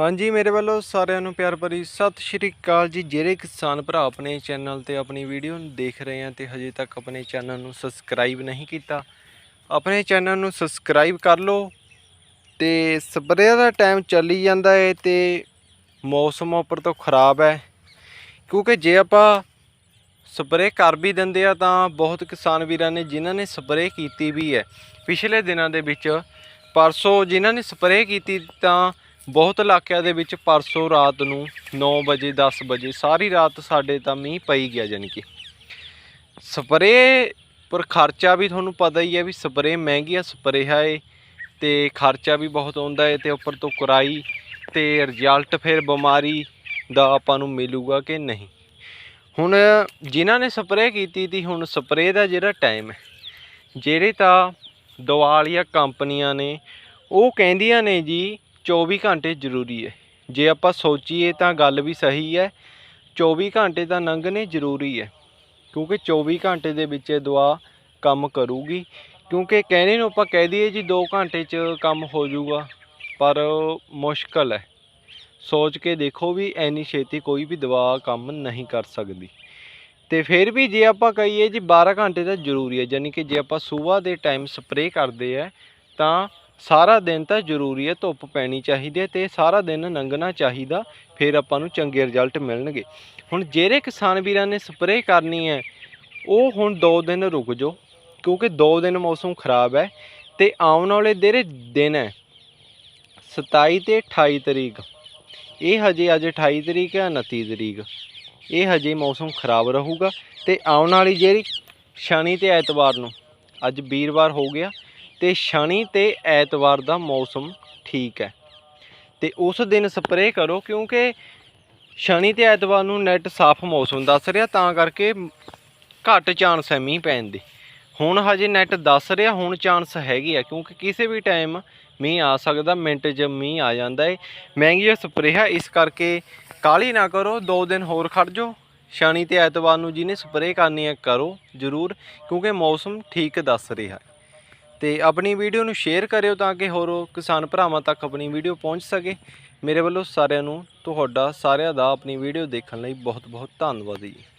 ਹਾਂਜੀ, ਮੇਰੇ ਵੱਲੋਂ ਸਾਰਿਆਂ ਨੂੰ ਪਿਆਰ ਭਰੀ ਸਤਿ ਸ਼੍ਰੀ ਅਕਾਲ ਜੀ। ਜਿਹੜੇ ਕਿਸਾਨ ਭਰਾ ਆਪਣੇ ਚੈਨਲ ਤੇ ਆਪਣੀ ਵੀਡੀਓ ਨੂੰ ਦੇਖ ਰਹੇ ਆ ਤੇ ਹਜੇ ਤੱਕ ਆਪਣੇ ਚੈਨਲ ਨੂੰ ਸਬਸਕ੍ਰਾਈਬ ਨਹੀਂ ਕੀਤਾ, ਆਪਣੇ ਚੈਨਲ ਨੂੰ ਸਬਸਕ੍ਰਾਈਬ ਕਰ ਲਓ ਤੇ ਸਪਰੇਅ ਦਾ ਟਾਈਮ ਚੱਲੀ ਜਾਂਦਾ ਹੈ ਤੇ ਮੌਸਮ ਉੱਪਰ ਤੋਂ ਖਰਾਬ ਹੈ। ਕਿਉਂਕਿ ਜੇ ਆਪਾਂ ਸਪਰੇਅ ਕਰ ਵੀ ਦਿੰਦੇ ਆ ਤਾਂ ਬਹੁਤ ਕਿਸਾਨ ਵੀਰਾਂ ਨੇ ਜਿਨ੍ਹਾਂ ਨੇ ਸਪਰੇਅ ਕੀਤੀ ਵੀ ਹੈ, ਪਿਛਲੇ ਦਿਨਾਂ ਦੇ ਵਿੱਚ ਪਰਸੋਂ ਜਿਨ੍ਹਾਂ ਨੇ ਸਪਰੇਅ ਕੀਤੀ ਤਾਂ ਬਹੁਤ ਇਲਾਕਿਆਂ ਦੇ ਵਿੱਚ ਪਰਸੋਂ ਰਾਤ ਨੂੰ 9 ਵਜੇ 10 ਵਜੇ ਸਾਰੀ ਰਾਤ ਸਾਡੇ ਤਾਂ ਮੀਂਹ ਪਈ ਗਿਆ ਜਾਣੀ ਕਿ। ਸਪਰੇਅ ਪਰ ਖਰਚਾ ਵੀ ਤੁਹਾਨੂੰ ਪਤਾ ਹੀ ਹੈ ਵੀ ਸਪਰੇਅ ਮਹਿੰਗੀ ਆ, ਸਪਰੇਅ ਹੈ ਤੇ ਖਰਚਾ ਵੀ ਬਹੁਤ ਆਉਂਦਾ ਹੈ ਤੇ ਉੱਪਰ ਤੋਂ ਕੁਰਾਈ ਤੇ ਰਿਜ਼ਲਟ ਫਿਰ ਬਿਮਾਰੀ ਦਾ ਆਪਾਂ ਨੂੰ ਮਿਲੂਗਾ ਕਿ ਨਹੀਂ। ਹੁਣ ਜਿਨ੍ਹਾਂ ਨੇ ਸਪਰੇਅ ਕੀਤੀ ਤੀ ਹੁਣ ਸਪਰੇਅ ਦਾ ਜਿਹੜਾ ਟਾਈਮ ਹੈ, ਜਿਹੜੇ ਤਾਂ ਦਵਾ ਵਾਲੀਆਂ ਕੰਪਨੀਆਂ ਨੇ, ਉਹ ਕਹਿੰਦੀਆਂ ਨੇ ਜੀ 24 ਘੰਟੇ ਜ਼ਰੂਰੀ ਹੈ। ਜੇ ਆਪਾਂ ਸੋਚੀਏ ਤਾਂ ਗੱਲ ਵੀ ਸਹੀ ਹੈ 24 ਘੰਟੇ ਤਾਂ ਲੰਘਣੇ ਜ਼ਰੂਰੀ ਹੈ, ਕਿਉਂਕਿ 24 ਘੰਟੇ ਦੇ ਵਿੱਚ ਇਹ ਦਵਾ ਕੰਮ ਕਰੂਗੀ। ਕਿਉਂਕਿ ਕਹਿਣੇ ਨੂੰ ਆਪਾਂ ਕਹਿ ਦਈਏ ਜੀ 2 ਘੰਟੇ 'ਚ ਕੰਮ ਹੋ ਜਾਊਗਾ, ਪਰ ਮੁਸ਼ਕਲ ਹੈ। ਸੋਚ ਕੇ ਦੇਖੋ ਵੀ ਐਨੀ ਛੇਤੀ ਕੋਈ ਵੀ ਦਵਾ ਕੰਮ ਨਹੀਂ ਕਰ ਸਕਦੀ। ਤੇ ਫਿਰ ਵੀ ਜੇ ਆਪਾਂ ਕਹੀਏ ਜੀ 12 ਘੰਟੇ ਤਾਂ ਜ਼ਰੂਰੀ ਹੈ ਯਾਨੀ ਕਿ ਜੇ ਆਪਾਂ ਸਵੇਰ ਦੇ ਟਾਈਮ ਸਪਰੇਅ ਕਰਦੇ ਆ ਤਾਂ ਸਾਰਾ ਦਿਨ ਤਾਂ ਜ਼ਰੂਰੀ ਹੈ ਧੁੱਪ ਪੈਣੀ ਚਾਹੀਦੀ ਹੈ ਤੇ ਸਾਰਾ ਦਿਨ ਲੰਘਣਾ ਚਾਹੀਦਾ, ਫਿਰ ਆਪਾਂ ਨੂੰ ਚੰਗੇ ਰਿਜ਼ਲਟ ਮਿਲਣਗੇ। ਹੁਣ ਜਿਹੜੇ ਕਿਸਾਨ ਵੀਰਾਂ ਨੇ ਸਪਰੇਅ ਕਰਨੀ ਹੈ, ਉਹ ਹੁਣ 2 ਦਿਨ ਰੁਕ ਜਾਓ, ਕਿਉਂਕਿ 2 ਦਿਨ ਮੌਸਮ ਖਰਾਬ ਹੈ ਤੇ ਆਉਣ ਵਾਲੇ ਜਿਹੜੇ ਦਿਨ ਹੈ 27 ਤੇ 28 ਤਰੀਕ। ਇਹ ਹਜੇ ਅੱਜ 28 ਤਰੀਕ ਹੈ 29 ਤਰੀਕ। ਇਹ ਹਜੇ ਮੌਸਮ ਖਰਾਬ ਰਹੂਗਾ ਤੇ ਆਉਣ ਵਾਲੀ ਜਿਹੜੀ ਸ਼ਨੀ ਤੇ ਐਤਵਾਰ ਨੂੰ, ਅੱਜ ਵੀਰਵਾਰ ਹੋ ਗਿਆ ਤੇ ਸ਼ਨੀ ਤੇ ਐਤਵਾਰ ਦਾ ਮੌਸਮ ਠੀਕ ਹੈ। ਤੇ ਉਸ ਦਿਨ ਸਪਰੇਅ ਕਰੋ ਕਿਉਂਕਿ ਸ਼ਨੀ ਤੇ ਐਤਵਾਰ ਨੂੰ ਨੈਟ ਸਾਫ਼ ਮੌਸਮ ਦੱਸ ਰਿਹਾ, ਤਾਂ ਕਰਕੇ ਘੱਟ ਚਾਂਸ ਹੈ ਮੀਂਹ ਪੈਣ ਦੇ। ਹੁਣ ਹਜੇ ਨੈਟ ਦੱਸ ਰਿਹਾ, ਹੁਣ ਚਾਂਸ ਹੈਗੀ ਆ ਕਿਉਂਕਿ ਕਿਸੇ ਵੀ ਟਾਈਮ ਮੀਂਹ ਆ ਸਕਦਾ, ਮਿੰਟ 'ਚ ਮੀਂਹ ਆ ਜਾਂਦਾ ਏ। ਮਹਿੰਗੀ ਸਪਰੇਅ ਇਸ ਕਰਕੇ ਕਾਲੀ ਨਾ ਕਰੋ, ਦੋ ਦਿਨ ਹੋਰ ਖੜ ਜਾਓ। ਸ਼ਨੀ ਤੇ ਐਤਵਾਰ ਨੂੰ ਜਿਹਨੇ ਸਪਰੇਅ ਕਰਨੀ ਹੈ, ਕਰੋ ਜ਼ਰੂਰ, ਕਿਉਂਕਿ ਮੌਸਮ ਠੀਕ ਦੱਸ ਰਿਹਾ ਤੇ ਆਪਣੀ ਵੀਡੀਓ ਨੂੰ ਸ਼ੇਅਰ ਕਰਿਓ ਤਾਂ ਕਿ ਹੋਰ ਕਿਸਾਨ ਭਰਾਵਾਂ ਤੱਕ ਆਪਣੀ ਵੀਡੀਓ ਪਹੁੰਚ ਸਕੇ। ਮੇਰੇ ਵੱਲੋਂ ਸਾਰਿਆਂ ਨੂੰ, ਤੁਹਾਡਾ ਸਾਰਿਆਂ ਦਾ ਆਪਣੀ ਵੀਡੀਓ ਦੇਖਣ ਲਈ ਬਹੁਤ ਬਹੁਤ ਧੰਨਵਾਦ ਜੀ।